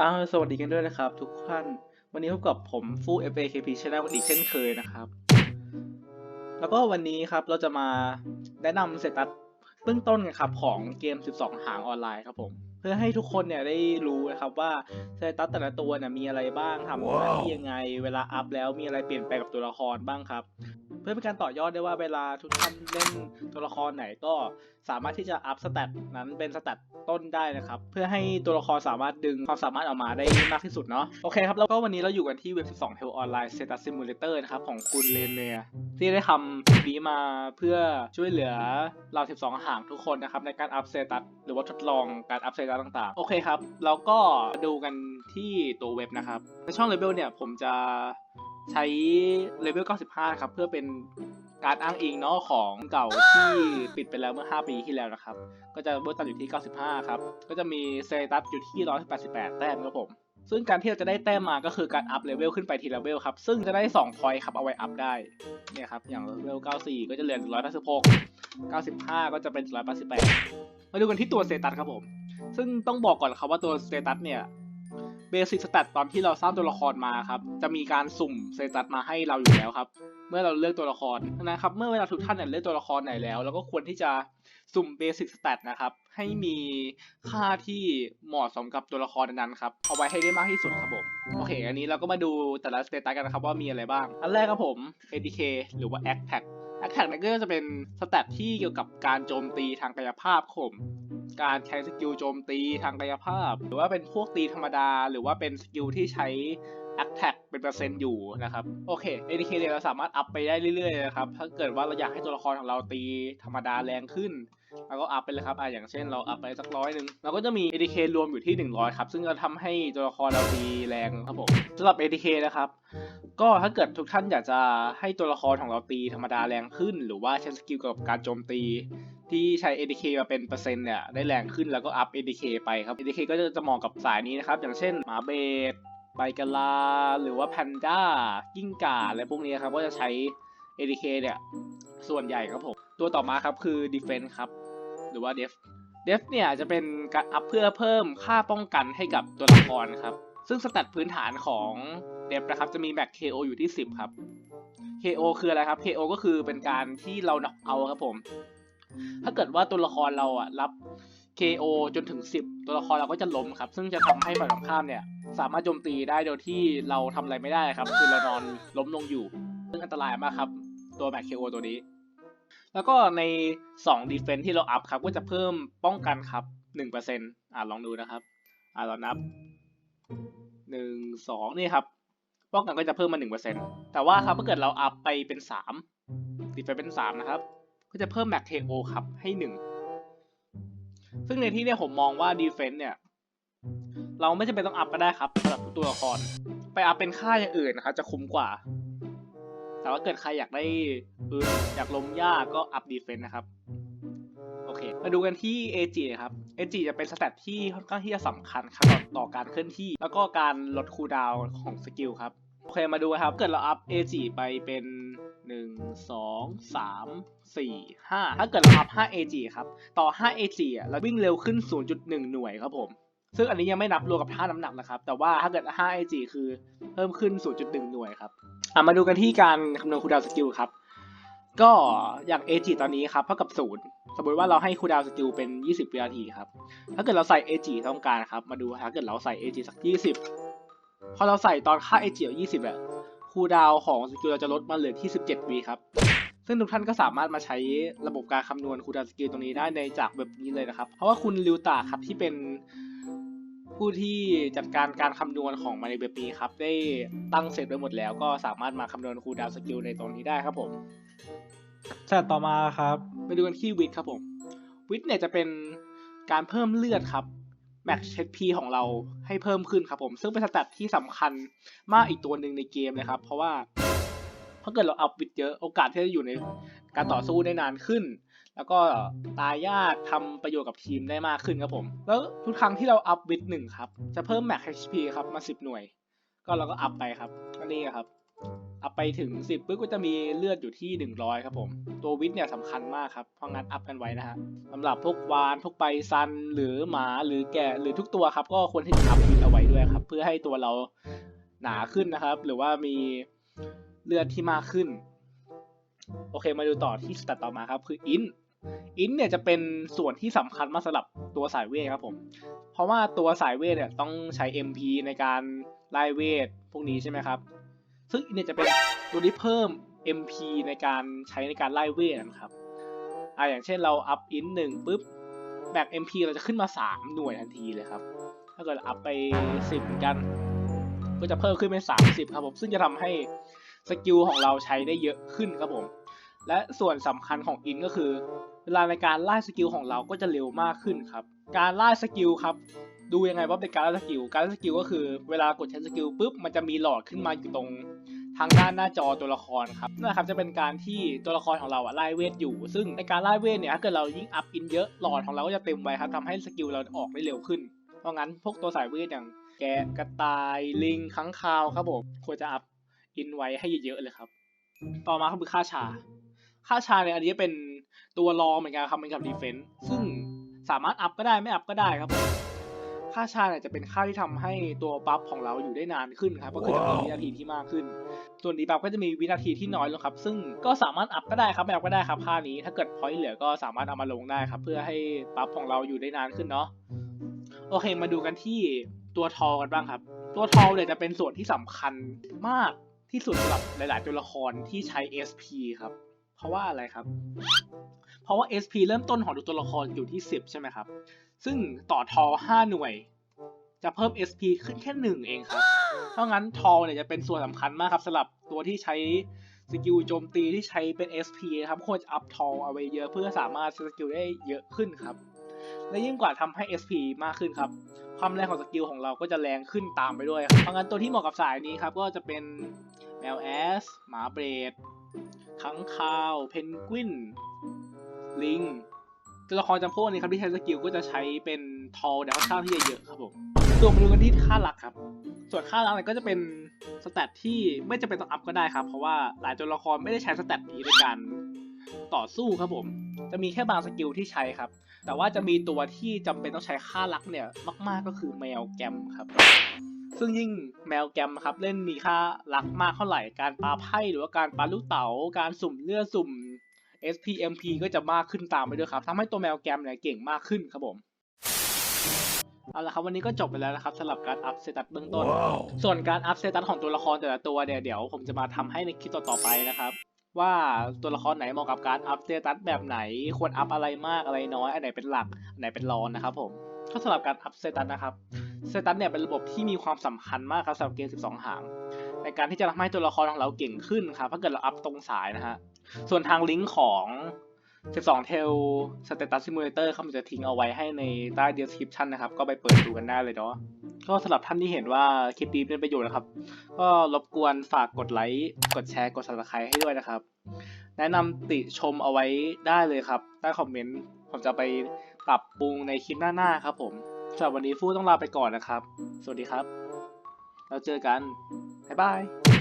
อ้าวสวัสดีกันด้วยนะครับ ทุกท่าน วันนี้พบกับผมฟู FAKP Channel อีกเช่นเคยนะครับ แล้วก็วันนี้ครับเราจะมาแนะนำเซตัสเบื้องต้นกันครับของเกม 12 หางออนไลน์ครับผม เพื่อให้ทุกคนเนี่ยได้รู้นะครับว่าเซตัสแต่ละตัวเนี่ยมีอะไรบ้างทำหน้าที่ยังไง เวลาอัพแล้วมีอะไรเปลี่ยนแปลงกับตัวละครบ้างครับ เพื่อเป็นการต่อยอดได้ว่าเวลาทุกท่านเล่นตัวละครไหนก็สามารถที่จะอัพสเตตนั้นเป็นสเตต ต้นได้นะครับ เพื่อให้ตัวละครสามารถดึงความสามารถออกมาได้มากที่สุดเนาะโอเคครับแล้วก็วันนี้เราอยู่กันที่เว็บ 12 Hell Online Status Simulator นะครับ ของคุณเลนเนียที่ได้ทำนี้มาเพื่อช่วยเหลือเรา 12 ห่างทุกคนนะครับ ในการอัพเซตัสหรือว่าทดลองการอัพเซตัสต่างๆ โอเคครับ แล้วก็ดูกันที่ตัวเว็บนะครับ ในช่องเลเวลเนี่ยผมจะใช้เลเวล 95 ครับ เพื่อเป็น การอ้างอิงเนาะของเก่าที่ปิดไปแล้วเมื่อ 5 ปีที่แล้วนะครับ ก็จะเบอร์ตันอยู่ที่ 95 ครับ ก็จะมีเซตัสอยู่ที่ 188 แต้มครับผม ซึ่งการที่เราจะได้แต้มมาก็คือการอัพเลเวลขึ้นไปทีละเวลครับ ซึ่งจะได้2พอยต์ครับเอาไว้อัพได้ เนี่ยครับ อย่างเลเวล 94 ก็จะเหลือ186 95 ก็จะเป็น 188 มาดูกันที่ตัวเซตัสครับผม ซึ่งต้องบอกก่อนครับว่าตัวเซตัสเนี่ย สิกสแตทตอนที่เราสร้างตัวละครมาครับ จะมีการสุ่มเซตัสมาให้เราอยู่แล้วครับ เมื่อเราเลือกตัวละครนะครับ เมื่อเวลาทุกท่านเนี่ยเลือกตัวละครไหนแล้วเราก็ควรที่จะสุ่มเบสิกสแตทนะครับ ให้มีค่าที่เหมาะสมกับตัวละครนั้นครับ เอาไว้ให้ได้มากที่สุดครับผม โอเค อันนี้เราก็มาดูแต่ละสเตตัสกันนะครับว่ามีอะไรบ้าง อันแรกครับผม ADK หรือว่า Attack Attack เนี่ยก็จะเป็นสแตทที่เกี่ยวกับการโจมตีทางกายภาพครับผม การใช้สกิลโจมตีทางกายภาพ หรือว่าเป็นพวกตีธรรมดา หรือว่าเป็นสกิลที่ใช้ attack เป็นเปอร์เซ็นต์อยู่นะครับ โอเค ADK เนี่ยเราสามารถอัพไปได้เรื่อยๆนะครับ ถ้าเกิดว่าเราอยากให้ตัวละครของเราตีธรรมดาแรงขึ้นเราก็อัพไปเลยครับอะอย่างเช่นเราอัพไปสักร้อยหนึ่งเราก็จะมี ADK รวมอยู่ที่ 100 ครับ ซึ่งจะทำให้ตัวละครเราตีแรงครับผมสำหรับ ADK นะครับ ก็ถ้าเกิดทุกท่านอยากจะให้ตัวละครของเราตีธรรมดาแรงขึ้น หรือว่าใช้สกิลกับการโจมตีที่ใช้ ADK มาเป็นเปอร์เซ็นต์เนี่ยได้แรงขึ้นแล้วก็อัพ ADK ไปครับ ADK ก็จะจะเหมาะกับสายนี้นะครับ อย่างเช่นหมาเบดไบกาลา หรือว่าแพนด้า กิ้งก่าอะไรพวกนี้ครับ ก็จะใช้ ADK เนี่ยส่วนใหญ่ครับผม ตัวต่อมาครับคือ Defense ครับ หรือว่า Def Def เนี่ยจะเป็นการอัพเพื่อเพิ่มค่าป้องกันให้กับตัวละครครับ ซึ่งสแตทพื้นฐานของ Def นะครับจะมีแม็ก KO อยู่ที่ 10 ครับ KO คืออะไรครับ KO ก็คือเป็นการที่เราน็อกเอาครับผม ถ้าเกิดว่าตัวละครเราอะรับ KO จนถึง 10 ตัวละครเราก็จะล้มครับ ซึ่งจะทำให้ฝ่ายตรงข้ามเนี่ย สามารถโจมตีได้โดยที่เราทำอะไรไม่ได้ครับ คือเรานอนล้มลงอยู่ ซึ่งอันตรายมากครับ ตัวแม็ก KO ตัวนี้ แล้วก็ใน2 defense ที่เราอัพครับก็จะเพิ่มป้องกันครับ1%อ่าลองดูนะครับอ่าเรานับ 1 2นี่ครับ ป้องกันก็จะเพิ่มมา1%แต่ว่าครับถ้าเกิดเราอัพไปเป็น3 defense เป็น3นะครับ ก็จะเพิ่มแม็ก KO ครับให้1ซึ่งในที่เนี่ยผมมองว่า defense เนี่ย เราไม่จำเป็นต้องอัพก็ได้ครับสำหรับตัวละคร ไปอัพเป็นค่าอย่างอื่นนะครับ จะคุ้มกว่า แต่ว่าเกิดใครอยากได้เอออยากล้มยากก็อัพดีเฟนต์นะครับ มาดูกันที่ AG ครับ AG จะเป็นสแตทที่ค่อนข้างที่จะสำคัญครับต่อการเคลื่อนที่ แล้วก็การลดคูลดาวน์ของสกิลครับโอเคมาดูครับ เกิดเราอัพ AG ไปเป็น 1 2 3 4 5 ถ้าเกิดเราอัพ5 AG ครับ ต่อ5 AG อะเราวิ่งเร็วขึ้น 0.1 หน่วยครับผม ซึ่งอันนี้ยังไม่นับรวมกับท่าน้ำหนักนะครับ แต่ว่าถ้าเกิด5 AG คือเพิ่มขึ้น 0.1 หน่วยครับอะมาดูกันที่การคำนวณคูลดาวน์สกิลครับ ก็อย่าง AG ตอนนี้ครับเท่ากับ 0 สมมติว่าเราให้คูดาวสกิลเป็น 20 วินาทีครับ ถ้าเกิดเราใส่ AG ต้องการครับ มาดูถ้าเกิดเราใส่ AG สัก 20 พอเราใส่ตอนค่า AG เอา20อะคูดาวของสกิลเราจะลดมาเหลือที่ 17 วิครับ ซึ่งทุกท่านก็สามารถมาใช้ระบบการคำนวณคูดาวสกิลตรงนี้ได้ในจากเว็บนี้เลยนะครับ เพราะว่าคุณลิวตาครับที่เป็นผู้ที่จัดการการคำนวณของมาในเว็บนี้ครับ ได้ตั้งเสร็จไว้หมดแล้ว ก็สามารถมาคำนวณคูดาวสกิลในตรงนี้ได้ครับผมสเต็ปต่อมาครับ ไปดูกันที่วิทครับผมวิทเนี่ยจะเป็นการเพิ่มเลือดครับแม็กเ p ของเราให้เพิ่มขึ้นครับผม ซึ่งเป็นสเต็ปที่สำคัญมากอีกตัวหนึ่งในเกมเลยครับ เพราะว่าถ้าเกิดเราอัพวิทเยอะโอกาสที่จะอยู่ในการต่อสู้ได้นานขึ้น แล้วก็ตายยากทำประโยชน์กับทีมได้มากขึ้นครับผม แล้วทุกครั้งที่เราอัพวิทหนึ่งครับ จะเพิ่มแม็ก HP ครับมา 10 หน่วย ก็เราก็อัพไปครับก็นี่ครับ อัพไปถึง 10ปุ๊บก็จะมีเลือดอยู่ที่ 100 ครับผม ตัววิทย์เนี่ยสำคัญมากครับ เพราะงั้นอัพกันไว้นะฮะสำหรับพวกวานพวกไบซันหรือหมาหรือแกะหรือทุกตัวครับ ก็ควรที่จะอัพวิทย์เอาไว้ด้วยครับ เพื่อให้ตัวเราหนาขึ้นนะครับ หรือว่ามีเลือดที่มากขึ้น โอเคมาดูต่อที่สเตตต่อมาครับ คืออินอินเนี่ยจะเป็นส่วนที่สำคัญมากสำหรับตัวสายเวทครับผม เพราะว่าตัวสายเวทเนี่ยต้องใช้ MP ในการไล่เวทพวกนี้ใช่ไหมครับ ซึ่งอินเนี่ยจะเป็นตัวที่เพิ่ม MP ในการใช้ในการไล่เวทนะครับอ่าอย่างเช่นเราอัพอินหนึ่งปุ๊บแบก MP เราจะขึ้นมา 3 หน่วยทันทีเลยครับ ถ้าเกิดอัพไป 10เหมือนกัน ก็จะเพิ่มขึ้นเป็น 30 ครับผม ซึ่งจะทำให้สกิลของเราใช้ได้เยอะขึ้นครับผม และส่วนสำคัญของอินก็คือ เวลาในการไล่สกิลของเราก็จะเร็วมากขึ้นครับ การไล่สกิลครับ ดูยังไงว่าเป็นการไล่สกิล การไล่สกิลก็คือเวลากดใช้สกิลปุ๊บมันจะมีหลอดขึ้นมาอยู่ตรงทางด้านหน้าจอตัวละครครับนั่นแหละครับจะเป็นการที่ตัวละครของเราอะไล่เวทอยู่ ซึ่งในการไล่เวทเนี่ยถ้าเกิดเรายิ่งอัพอินเยอะหลอดของเราก็จะเต็มไวครับทำให้สกิลเราออกได้เร็วขึ้น เพราะงั้นพวกตัวสายเวทอย่างแกะกระต่ายลิงค้างคาวครับผมควรจะอัพอินไว้ให้เยอะๆเลยครับ ต่อมาคือค่าชา ค่าชาเนี่ยอันนี้เป็นตัวรองเหมือนกันครับเป็นกับดีเฟนซ์ซึ่งสามารถอัพก็ได้ไม่อัพก็ได้ครับผม ค่าชาเนี่ยจะเป็นค่าที่ทำให้ตัวบัฟของเราอยู่ได้นานขึ้นครับ ก็คือจะมีวินาทีที่มากขึ้น ส่วนดีบัฟก็จะมีวินาทีที่น้อยลงครับ ซึ่งก็สามารถอัพก็ได้ครับไม่อัพก็ได้ครับค่านี้ ถ้าเกิดพอยต์เหลือก็สามารถเอามาลงได้ครับ เพื่อให้บัฟของเราอยู่ได้นานขึ้นเนาะ โอเค มาดูกันที่ตัวทอกันบ้างครับ ตัวทอเนี่ยจะเป็นส่วนที่สำคัญมากที่สุดสำหรับหลาย ๆ ตัวละครที่ใช้ SP ครับ เพราะว่าอะไรครับ เพราะว่า SP เริ่มต้นของตัวละครอยู่ที่ 10 ใช่ไหมครับ ซึ่งต่อทอ5หน่วย จะเพิ่ม SP ขึ้นแค่1เองครับ เพราะงั้นทอเนี่ยจะเป็นส่วนสำคัญมากครับสำหรับตัวที่ใช้สกิลโจมตีที่ใช้เป็น SP นะครับควรจะอัพทอเอาไว้เยอะเพื่อสามารถสกิลได้เยอะขึ้นครับ และยิ่งกว่าทำให้ SP มากขึ้นครับ ความแรงของสกิลของเราก็จะแรงขึ้นตามไปด้วยครับเพราะงั้นตัวที่เหมาะกับสายนี้ครับก็จะเป็นแมวแอสหมาเบรดขังคาว เพนกวิน ลิงตัวละครจำพวกนี้ครับที่ใช้สกิลก็จะใช้เป็นทอลแต่ค่อนข้างที่เยอะครับผมตัวมาดูกันที่ค่าหลักครับ ส่วนค่าหลักเนี่ยก็จะเป็นสแตทที่ไม่จำเป็นต้องอัพก็ได้ครับ เพราะว่าหลายตัวละครไม่ได้ใช้สแตทนี้ในการต่อสู้ครับผม จะมีแค่บางสกิลที่ใช้ครับ แต่ว่าจะมีตัวที่จำเป็นต้องใช้ค่าลักเนี่ยมาก ๆก็คือแมวแกมครับ ซึ่งยิ่งแมวแกมครับเล่นมีค่าลักมากเท่าไหร่ การปาไพ่หรือว่าการปาลูกเต๋า การสุ่มเลือดสุ่ม SPMP ก็จะมากขึ้นตามไปด้วยครับทำให้ตัวแมวแกมเนี่ยเก่งมากขึ้นครับผมเอาละครับวันนี้ก็จบไปแล้วนะครับสำหรับการอัพเซตัสเบื้องต้นส่วนการอัพเซตัสของตัวละครแต่ละตัวเนี่ยเดี๋ยวผมจะมาทำให้ในคลิปต่อๆไปนะครับ ว่าตัวละครไหนเหมาะกับการอัพเซตัสแบบไหนควรอัพอะไรมากอะไรน้อยอันไหนเป็นหลักอันไหนเป็นรองนะครับผมก็สำหรับการอัพเซตัสนะครับเซตัสเนี่ยเป็นระบบที่มีความสำคัญมากครับสำหรับเกม 12 หางในการที่จะทำให้ตัวละครของเราเก่งขึ้นครับถ้าเกิดเราอัพตรงสายนะฮะ ส่วนทางลิงก์ของ 12 Tail Status Simulator เขาจะทิ้งเอาไว้ให้ในใต้ description นะครับ ก็ไปเปิดดูกันได้เลยเนาะก็สำหรับท่านที่เห็นว่าคลิปนี้เป็นประโยชน์นะครับ ก็รบกวนฝากกดไลค์กดแชร์กด subscribe ให้ด้วยนะครับ แนะนำติชมเอาไว้ได้เลยครับใต้คอมเมนต์ผมจะไปปรับปรุงในคลิปหน้าๆครับผมสำหรับวันนี้ฟู่ต้องลาไปก่อนนะครับ สวัสดีครับแล้วเจอกัน บ๊ายบาย